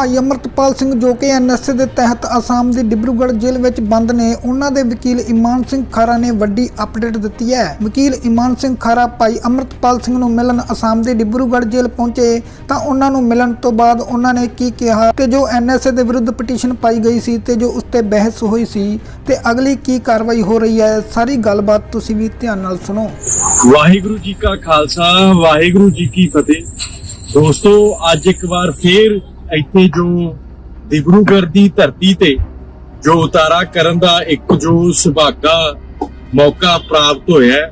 ਭਾਈ ਅਮਰਤਪਾਲ ਸਿੰਘ ਜੋ ਕਿ ਐਨਐਸਏ ਦੇ ਤਹਿਤ ਅਸਾਮ ਦੀ ਡਿਬਰੂਗੜ੍ਹ ਜੇਲ੍ਹ ਵਿੱਚ ਬੰਦ ਨੇ, ਉਹਨਾਂ ਦੇ ਵਕੀਲ ਇਮਾਨ ਸਿੰਘ ਖਾਰਾ ਨੇ ਵੱਡੀ ਅਪਡੇਟ ਦਿੱਤੀ ਹੈ। ਵਕੀਲ ਇਮਾਨ ਸਿੰਘ ਖਾਰਾ, ਭਾਈ ਅਮਰਤਪਾਲ ਸਿੰਘ ਨੂੰ ਮਿਲਣ ਅਸਾਮ ਦੀ ਡਿਬਰੂਗੜ੍ਹ ਜੇਲ੍ਹ ਪਹੁੰਚੇ ਤਾਂ ਉਹਨਾਂ ਨੂੰ ਮਿਲਣ ਤੋਂ ਬਾਅਦ ਉਹਨਾਂ ਨੇ ਕੀ ਕਿਹਾ ਕਿ ਜੋ ਐਨਐਸਏ ਦੇ ਵਿਰੁੱਧ ਪਟੀਸ਼ਨ ਪਾਈ ਗਈ ਸੀ ਤੇ ਜੋ ਉਸ ਤੇ ਬਹਿਸ ਹੋਈ ਸੀ ਤੇ ਅਗਲੀ ਕੀ ਕਾਰਵਾਈ ਹੋ ਰਹੀ ਹੈ, ਸਾਰੀ ਗੱਲਬਾਤ ਤੁਸੀਂ ਵੀ ਧਿਆਨ ਨਾਲ ਸੁਣੋ। ਵਾਹਿਗੁਰੂ ਜੀ ਕਾ ਖਾਲਸਾ, ਵਾਹਿਗੁਰੂ ਜੀ ਕੀ ਫਤਿਹ। ਦੋਸਤੋ, ਅੱਜ ਇੱਕ ਵਾਰ ਫੇਰ ਇੱਥੇ ਜੋ ਦਿਬਰੂਗੜ੍ਹ ਦੀ ਧਰਤੀ ਤੇ ਜੋ ਉਤਾਰਾ ਕਰਨ ਦਾ ਇੱਕ ਜੋ ਸੁਭਾਗਾ ਮੌਕਾ ਪ੍ਰਾਪਤ ਹੋਇਆ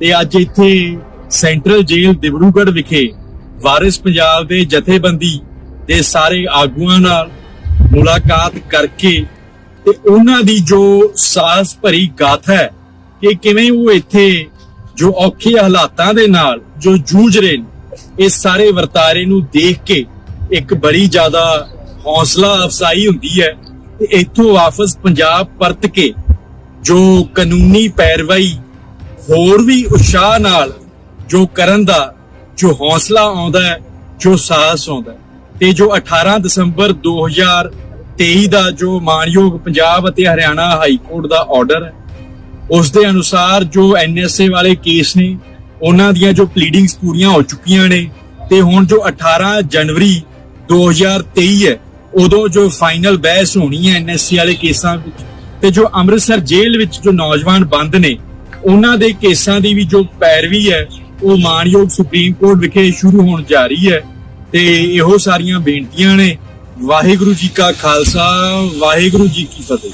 ਤੇ ਅੱਜ ਇੱਥੇ ਸੈਂਟਰਲ ਜੇਲ੍ਹ ਦਿਬਰੂਗੜ੍ਹ ਵਿਖੇ ਵਾਰਿਸ ਪੰਜਾਬ ਦੇ ਜਥੇਬੰਦੀ ਦੇ ਸਾਰੇ ਆਗੂਆਂ ਨਾਲ ਮੁਲਾਕਾਤ ਕਰਕੇ ਤੇ ਉਹਨਾਂ ਦੀ ਜੋ ਸਾਹਸ ਭਰੀ ਗਾਥਾ ਹੈ ਕਿ ਕਿਵੇਂ ਉਹ ਇੱਥੇ ਜੋ ਔਖੇ ਹਾਲਾਤਾਂ ਦੇ ਨਾਲ ਜੋ ਜੂਝ ਰਹੇ ਨੇ ਇਸ ਸਾਰੇ ਵਰਤਾਰੇ ਨੂੰ ਦੇਖ ਕੇ ਇੱਕ ਬੜੀ ਜ਼ਿਆਦਾ ਹੌਸਲਾ ਅਫਸਾਈ ਹੁੰਦੀ ਹੈ ਤੇ ਇੱਥੋਂ ਵਾਪਸ ਪੰਜਾਬ ਪਰਤ ਕੇ ਜੋ ਕਾਨੂੰਨੀ ਪੈਰਵਾਈ ਹੋਰ ਵੀ ਉਤਸ਼ਾਹ ਨਾਲ ਜੋ ਕਰਨ ਦਾ, ਜੋ ਹੌਸਲਾ ਆਉਂਦਾ ਹੈ, ਜੋ ਸਾਹਸ ਆਉਂਦਾ ਤੇ ਜੋ 18 ਦਸੰਬਰ 2023 ਦਾ ਜੋ ਮਾਨਯੋਗ ਪੰਜਾਬ ਅਤੇ ਹਰਿਆਣਾ ਹਾਈ ਕੋਰਟ ਦਾ ਆਰਡਰ ਹੈ, ਉਸ ਦੇ ਅਨੁਸਾਰ ਜੋ ਐਨਐਸਏ ਵਾਲੇ ਕੇਸ ਨੇ, ਉਹਨਾਂ ਦੀਆਂ ਜੋ ਪਲੀਡਿੰਗਸ ਪੂਰੀਆਂ ਹੋ ਚੁੱਕੀਆਂ ਨੇ, ਤੇ ਹੁਣ ਜੋ 18 ਜਨਵਰੀ 2023 ਹੈ, ਉਦੋਂ ਜੋ ਫਾਈਨਲ ਬਹਿਸ ਹੋਣੀ ਹੈ ਐਨਐਸਏ ਵਾਲੇ ਕੇਸਾਂ ਵਿੱਚ ਤੇ ਜੋ ਅੰਮ੍ਰਿਤਸਰ ਜੇਲ੍ਹ ਵਿੱਚ ਜੋ ਨੌਜਵਾਨ ਬੰਦ ਨੇ, ਉਹਨਾਂ ਦੇ ਕੇਸਾਂ ਦੀ ਵੀ ਜੋ ਪੈਰਵੀ ਹੈ, ਉਹ ਮਾਨਯੋਗ ਸੁਪਰੀਮ ਕੋਰਟ ਵਿਖੇ ਸ਼ੁਰੂ ਹੋਣ ਜਾ ਰਹੀ ਹੈ ਤੇ ਇਹੋ ਸਾਰੀਆਂ ਬੇਨਤੀਆਂ ਨੇ। ਵਾਹਿਗੁਰੂ ਜੀ ਕਾ ਖਾਲਸਾ, ਵਾਹਿਗੁਰੂ ਜੀ ਕੀ ਫਤਿਹ।